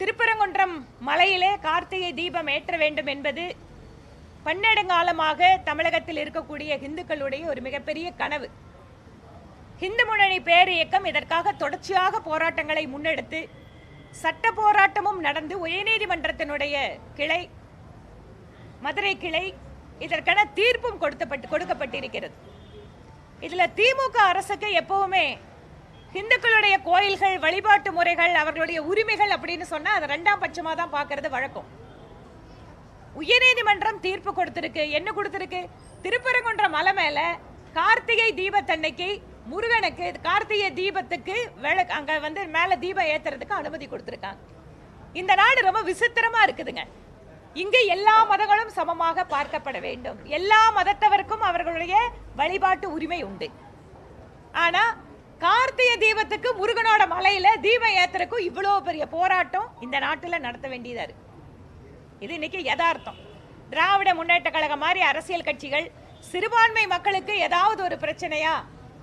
திருப்பரங்குன்றம் மலையிலே கார்த்திகை தீபம் ஏற்ற வேண்டும் என்பது பன்னெடுங்காலமாக தமிழகத்தில் இருக்கக்கூடிய இந்துக்களுடைய ஒரு மிகப்பெரிய கனவு. இந்து முன்னணி பேர் இயக்கம் இதற்காக தொடர்ச்சியாக போராட்டங்களை முன்னெடுத்து சட்ட போராட்டமும் நடந்து உயர்நீதிமன்றத்தினுடைய கிளை மதுரை கிளை இதற்கான தீர்ப்பும் கொடுத்தப்பட்டு கொடுக்கப்பட்டிருக்கிறது. இதில் திமுக அரசுக்கு எப்பவுமே ஹிந்துக்களுடைய கோயில்கள் வழிபாட்டு முறைகள் அவர்களுடைய உரிமைகள் அப்படின்னு சொன்னால் அதை ரெண்டாம் பட்சமாக தான் பார்க்கறது வழக்கம். உயர்நீதிமன்றம் தீர்ப்பு கொடுத்துருக்கு. என்ன கொடுத்துருக்கு? திருப்பரங்குன்ற மலை மேலே கார்த்திகை தீபத்தன்னைக்கு முருகனுக்கு கார்த்திகை தீபத்துக்கு விள அங்கே வந்து மேலே தீபம் ஏற்றுறதுக்கு அனுமதி கொடுத்துருக்காங்க. இந்த நாடு ரொம்ப விசித்திரமாக இருக்குதுங்க. இங்கு எல்லா மதங்களும் சமமாக பார்க்கப்பட வேண்டும். எல்லா மதத்தவருக்கும் அவர்களுடைய வழிபாட்டு உரிமை உண்டு. ஆனால் கார்த்திகை தீபத்துக்கு முருகனோட மலையில தீபம் ஏத்துறக்கும் இவ்வளோ பெரிய போராட்டம் இந்த நாட்டில் நடத்த வேண்டியதா இருக்கு. இது இன்னைக்கு யதார்த்தம். திராவிட முன்னேற்ற கழகம் மாதிரி அரசியல் கட்சிகள் சிறுபான்மை மக்களுக்கு ஏதாவது ஒரு பிரச்சனையா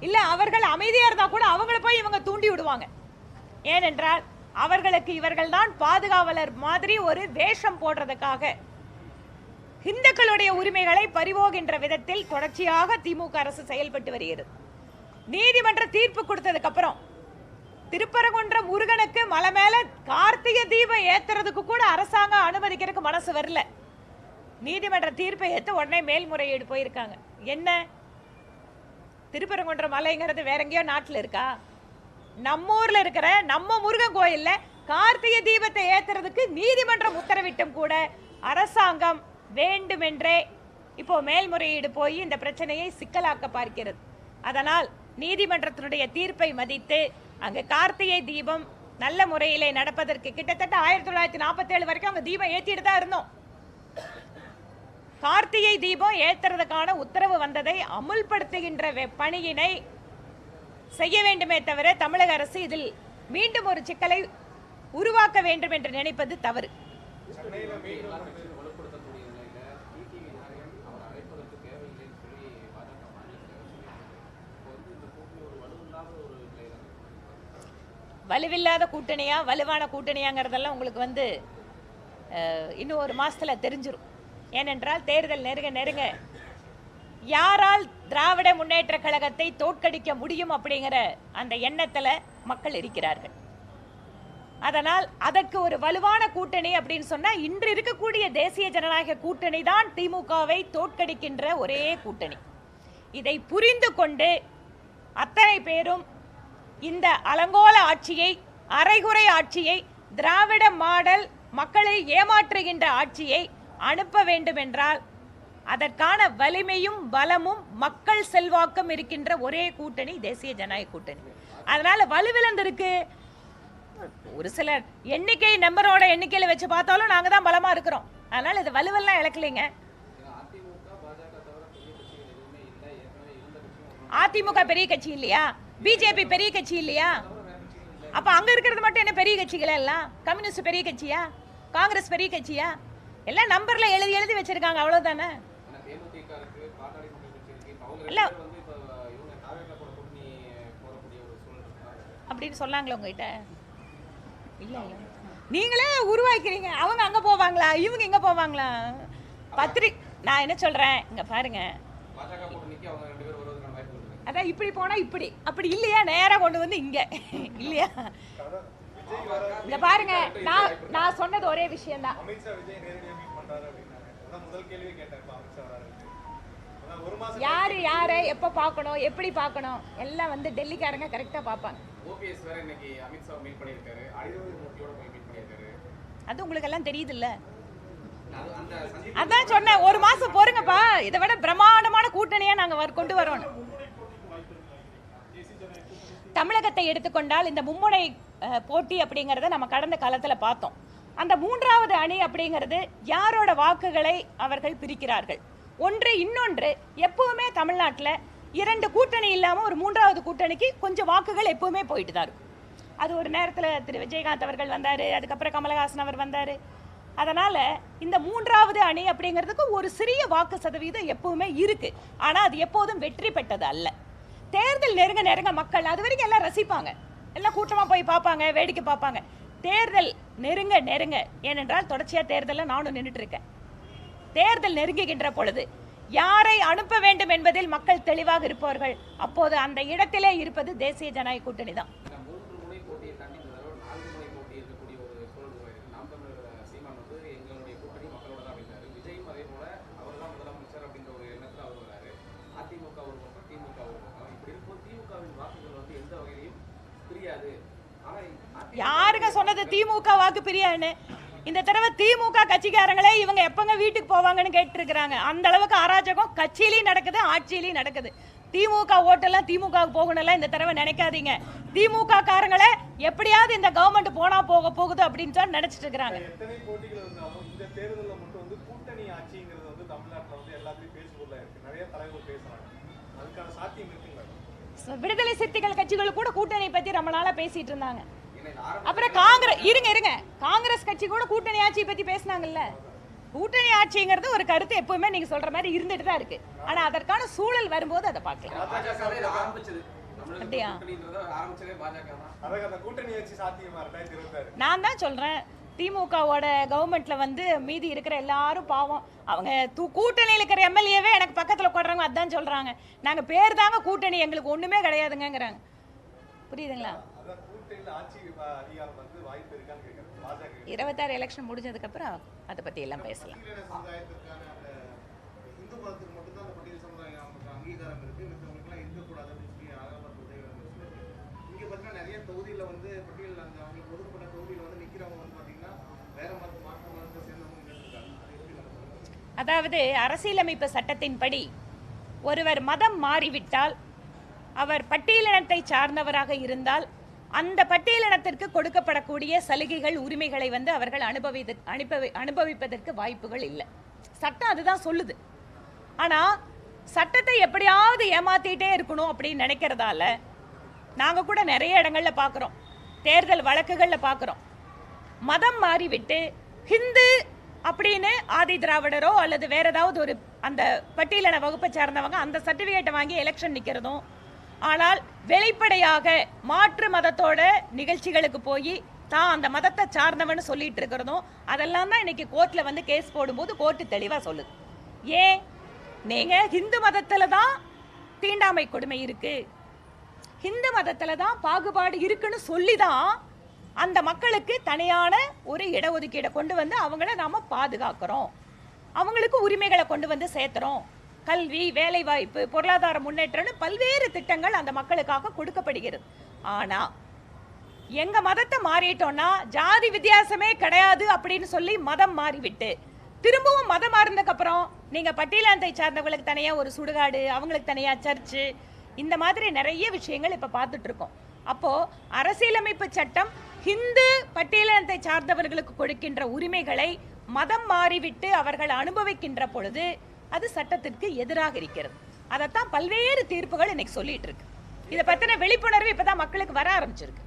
இல்லை அவர்கள் அமைதியாக இருந்தால் கூட அவங்கள போய் இவங்க தூண்டி விடுவாங்க. ஏனென்றால் அவர்களுக்கு இவர்கள் தான் பாதுகாவலர் மாதிரி ஒரு வேஷம் போடுறதுக்காக இந்துக்களுடைய உரிமைகளை பறிவோகின்ற விதத்தில் தொடர்ச்சியாக திமுக அரசு செயல்பட்டு வருகிறது. நீதிமன்ற தீர்ப்பு கொடுத்ததுக்கு அப்புறம் திருப்பரங்குன்ற முருகனுக்கு மலை மேல கார்த்திகை தீபம் ஏத்துறதுக்கு கூட அரசாங்கம் அனுமதிக்கிறதுக்கு மனசு வரல. நீதிமன்ற தீர்ப்பை ஏத்து உடனே மேல்முறையீடு போயிருக்காங்க. என்ன? திருப்பரங்குன்ற மலைங்கிறது வேற எங்கேயோ நாட்டில் இருக்கா? நம்ம ஊர்ல இருக்கிற நம்ம முருகன் கோயில்ல கார்த்திகை தீபத்தை ஏத்துறதுக்கு நீதிமன்றம் உத்தரவிட்டும் கூட அரசாங்கம் வேண்டுமென்றே இப்போ மேல்முறையீடு போய் இந்த பிரச்சனையை சிக்கலாக்க பார்க்கிறது. அதனால் நீதிமன்றத்தினுடைய தீர்ப்பை மதித்து அங்கு கார்த்திகை தீபம் நல்ல முறையில் நடப்பதற்கு கிட்டத்தட்ட ஆயிரத்தி தொள்ளாயிரத்தி நாற்பத்தி ஏழு வரைக்கும் அங்கே தீபம் ஏற்றிட்டு தான் இருந்தோம். கார்த்திகை தீபம் ஏத்துறதுக்கான உத்தரவு வந்ததை அமுல்படுத்துகின்ற பணியினை செய்ய வேண்டுமே தவிர தமிழக அரசு இதில் மீண்டும் ஒரு சிக்கலை உருவாக்க வேண்டும் என்று நினைப்பது தவறு. வலுவில்லாத கூட்டணியா வலுவான கூட்டணியாங்கிறதெல்லாம் உங்களுக்கு வந்து இன்னும் ஒரு மாதத்தில் தெரிஞ்சிடும் ஏனென்றால் தேர்தல் நெருங்க நெருங்க யாரால் திராவிட முன்னேற்ற கழகத்தை தோற்கடிக்க முடியும் அப்படிங்கிற அந்த எண்ணத்தில் மக்கள் இருக்கிறார்கள். அதனால் அதற்கு ஒரு வலுவான கூட்டணி அப்படின்னு சொன்னால் இன்று இருக்கக்கூடிய தேசிய ஜனநாயக கூட்டணி தான் திமுகவை தோற்கடிக்கின்ற ஒரே கூட்டணி. இதை புரிந்து கொண்டு அத்தனை பேரும் இந்த அலங்கோல ஆட்சியை அரைகுறை ஆட்சியை திராவிட மாடல் மக்களை ஏமாற்றுகின்ற ஆட்சியை அனுப்ப வேண்டும் என்றால் அதற்கான வலிமையும் பலமும் மக்கள் செல்வாக்கும் இருக்கின்ற ஒரே கூட்டணி தேசிய ஜனநாயக கூட்டணி. அதனால வலுவிழந்திருக்கு ஒரு சில எண்ணிக்கை நம்பரோட எண்ணிக்கையில வச்சு பார்த்தாலும் நாங்க தான் பலமா இருக்கிறோம். அதனால இது வலுவெல்லாம் இழக்கலைங்க. அதிமுக பெரிய கட்சி இல்லையா? பிஜேபி பெரிய கட்சி இல்லையா? அப்போ அங்கே இருக்கிறது மட்டும் என்ன பெரிய கட்சிகளா எல்லாம்? கம்யூனிஸ்ட் பெரிய கட்சியா? காங்கிரஸ் பெரிய கட்சியா? எல்லாம் நம்பர்ல எழுதி எழுதி வச்சிருக்காங்க அவ்வளவுதானே? இல்ல. அப்படின்னு சொன்னாங்களா உங்ககிட்ட? இல்ல இல்ல. நீங்களே உருவாக்கிறீங்க. அவங்க அங்க போவாங்களா? இவங்க இங்க போவாங்களா? பத்திரிக் நான் என்ன சொல்றேன்? இங்க பாருங்க. அதான் இப்படி போனா இப்படி. அப்படி இல்லையா? நேரா கொண்டு வந்து இங்க. இல்லையா? இங்க பாருங்க. நான் நான் சொன்னது ஒரே ஒரு மாசம் யாரு யாரை எப்ப பார்க்கணும் எப்படி பார்க்கணும்? எல்லாம் வந்து டெல்லிக்காரங்க கரெக்டா பண்ணியிருக்காரு. அது உங்களுக்கு எல்லாம் அந்த சந்தி அதான் சொன்னேன். ஒரு மாசம் பொறுங்கப்பா. இதை விட பிரம்மாண்டமான கூட்டணியா நாங்க கொண்டு வரோம் தமிழகத்தை எடுத்துக்கொண்டால் இந்த மும்முனை போட்டி அப்படிங்கிறத நம்ம கடந்த காலத்தில் பார்த்தோம். அந்த மூன்றாவது அணி அப்படிங்கிறது யாரோட வாக்குகளை அவர்கள் பிரிக்கிறார்கள்? ஒன்று இன்னொன்று எப்பவுமே தமிழ்நாட்டில் இரண்டு கூட்டணி இல்லாமல் ஒரு மூன்றாவது கூட்டணிக்கு கொஞ்சம் வாக்குகள் எப்பவுமே போயிட்டு தான் இருக்கும். அது ஒரு நேரத்தில் திரு விஜயகாந்த் அவர்கள் வந்தார் அதுக்கப்புறம் கமலஹாசன் அவர் வந்தார். அதனால் இந்த மூன்றாவது அணி அப்படிங்கிறதுக்கு ஒரு சிறிய வாக்கு சதவீதம் எப்பவுமே இருக்குது ஆனால் அது எப்போதும் வெற்றி பெற்றது அல்ல. தேர்தல் நெருங்க நெருங்க மக்கள் அது வரைக்கும் எல்லாம் ரசிப்பாங்க. எல்லாம் கூட்டமாக போய் பார்ப்பாங்க வேடிக்கை பார்ப்பாங்க. தேர்தல் நெருங்க நெருங்க. ஏனென்றால் தொடர்ச்சியாக தேர்தலில் நானும் நின்றுட்டு இருக்கேன். தேர்தல் நெருங்குகின்ற பொழுது யாரை அனுப்ப வேண்டும் என்பதில் மக்கள் தெளிவாக இருப்பார்கள் அப்போது அந்த இடத்திலே இருப்பது தேசிய ஜனநாயக கூட்டணி தான் இந்த மூன்று முனை போட்டியை தாண்டி இந்த தடவை நான்கு முனை போட்டி இருக்கக்கூடிய ஒரு சூழல் உருவாயிருக்கு நாம் தமிழர் சீமான் வந்து எங்களுடைய கூட்டணி மக்களோட தான் அப்படின்னாரு விஜயும் அதே போல அவர் தான் முதலமைச்சர் அப்படின்ற ஒரு எண்ணத்துல அவர் வராரு அதிமுக ஒரு பக்கம் திமுக ஒரு பக்கம் இப்படி இருக்கும்போது திமுகவின் வாக்குகள் வந்து எந்த வகையிலையும் பிரியாது ஆனா அதிமுக யாருங்க சொன்னது திமுக வாக்கு பிரியான்னு. இந்த தடவை திமுக கட்சிக்காரங்களே இவங்க எப்பங்க வீட்டுக்கு போவாங்கன்னு கேட்டுருக்காங்க அந்த அளவுக்கு அராஜகம் கட்சியிலையும் நடக்குது ஆட்சியிலையும் நடக்குது. திமுக ஓட்டெல்லாம் திமுகவுக்கு போகணும்லாம் இந்த தடவை நினைக்காதீங்க. திமுக காரங்களே எப்படியாவது இந்த கவர்மெண்ட் போனா போக போகுது அப்படின்னு சொல்லி நினைச்சிட்டு இருக்கிறாங்க. விடுதலை சிறுத்தைகள் கட்சிகள் கூட கூட்டணி பத்தி ரொம்ப நாளா பேசிட்டு இருந்தாங்க. அப்புறம் காங்கிரஸ் இருங்க இருங்க. காங்கிரஸ் கட்சி கூட கூட்டணி ஆட்சியை பத்தி பேசினாங்கல்ல? கூட்டணி ஆட்சிங்கிறது ஒரு கருத்து எப்பவுமே நீங்க சொல்ற மாதிரி இருந்துட்டு தான் இருக்கு. ஆனா அதற்கான சூழல் வரும்போது அதை பார்க்கலாம். அப்படியா? நான் தான் சொல்றேன். திமுகவோட கவர்மெண்ட்ல வந்து மீதி இருக்கிற எல்லாரும் பாவம். அவங்க தூ- கூட்டணியில் இருக்கிற எம்எல்ஏவே எனக்கு பக்கத்துல உட்காடுறாங்க அதான் சொல்றாங்க. நாங்க பேர் தாங்க கூட்டணி. எங்களுக்கு ஒண்ணுமே கிடையாதுங்கங்கிறாங்க. புரியுதுங்களா? இருபத்தாறு எலெக்ஷன் முடிஞ்சதுக்கு அப்புறம் அதை பத்தி எல்லாம் பேசலாம். இங்க பார்த்தீங்கன்னா நிறைய தொகுதியில வந்து அந்த அவங்களுக்கு ஒதுக்கப்பட்ட தொகுதியில வந்து வந்து வேற மத மாற்று மதத்தை சேர்ந்தவங்க அதாவது அரசியலமைப்பு சட்டத்தின்படி ஒருவர் மதம் மாறிவிட்டால் அவர் பட்டியலினத்தை சார்ந்தவராக இருந்தால் அந்த பட்டியலினத்திற்கு கொடுக்கப்படக்கூடிய சலுகைகள் உரிமைகளை வந்து அவர்கள் அனுபவித அனுபவி அனுபவிப்பதற்கு வாய்ப்புகள் இல்லை. சட்டம் அதுதான் சொல்லுது. ஆனால் சட்டத்தை எப்படியாவது ஏமாத்திட்டே இருக்கணும் அப்படின்னு நினைக்கிறதால நாங்கள் கூட நிறைய இடங்களில் பார்க்குறோம் தேர்தல் வழக்குகளில் பார்க்குறோம் மதம் மாறிவிட்டு ஹிந்து அப்படின்னு ஆதி திராவிடரோ அல்லது வேற ஏதாவது ஒரு அந்த பட்டியலின வகுப்பை சார்ந்தவங்க அந்த சர்டிஃபிகேட்டை வாங்கி எலெக்ஷன் நிற்கிறதும் ஆனால் வெளிப்படையாக மாற்று மதத்தோட நிகழ்ச்சிகளுக்கு போய் தான் அந்த மதத்தை சார்ந்தவன்னு சொல்லிட்டு இருக்கிறதும் அதெல்லாம் தான் இன்னைக்கு கோர்ட்டில் வந்து கேஸ் போடும்போது கோர்ட்டு தெளிவாக சொல்லுது. ஏன்? நீங்கள் ஹிந்து மதத்தில் தான் தீண்டாமை கொடுமை இருக்குது ஹிந்து மதத்தில் தான் பாகுபாடு இருக்குன்னு சொல்லி தான் அந்த மக்களுக்கு தனியான ஒரு இடஒதுக்கீடை கொண்டு வந்து அவங்கள நாம பாதுகாக்கிறோம். அவங்களுக்கு உரிமைகளை கொண்டு வந்து சேர்த்துறோம். கல்வி வேலைவாய்ப்பு பொருளாதார முன்னேற்றம்னு பல்வேறு திட்டங்கள் அந்த மக்களுக்காக கொடுக்கப்படுகிறது. ஆனால் எங்கள் மதத்தை மாறிட்டோம்னா ஜாதி வித்தியாசமே கிடையாது அப்படின்னு சொல்லி மதம் மாறிவிட்டு திரும்பவும் மதம் மாறினதுக்கப்புறம் நீங்கள் பட்டியலாந்தை சார்ந்தவங்களுக்கு தனியாக ஒரு சுடுகாடு அவங்களுக்கு தனியாக சர்ச்சு இந்த மாதிரி நிறைய விஷயங்கள் இப்போ பார்த்துட்ருக்கோம் அப்போது அரசியலமைப்பு சட்டம் ஹிந்து பட்டியலினத்தை சார்ந்தவர்களுக்கு கொடுக்கின்ற உரிமைகளை மதம் மாறிவிட்டு அவர்கள் அனுபவிக்கின்ற பொழுது அது சட்டத்திற்கு எதிராக இருக்கிறது. அதைத்தான் பல்வேறு தீர்ப்புகள் இன்னைக்கு சொல்லிட்டு இருக்கு. இதை பத்தின விழிப்புணர்வு இப்பதான் மக்களுக்கு வர ஆரம்பிச்சிருக்கு.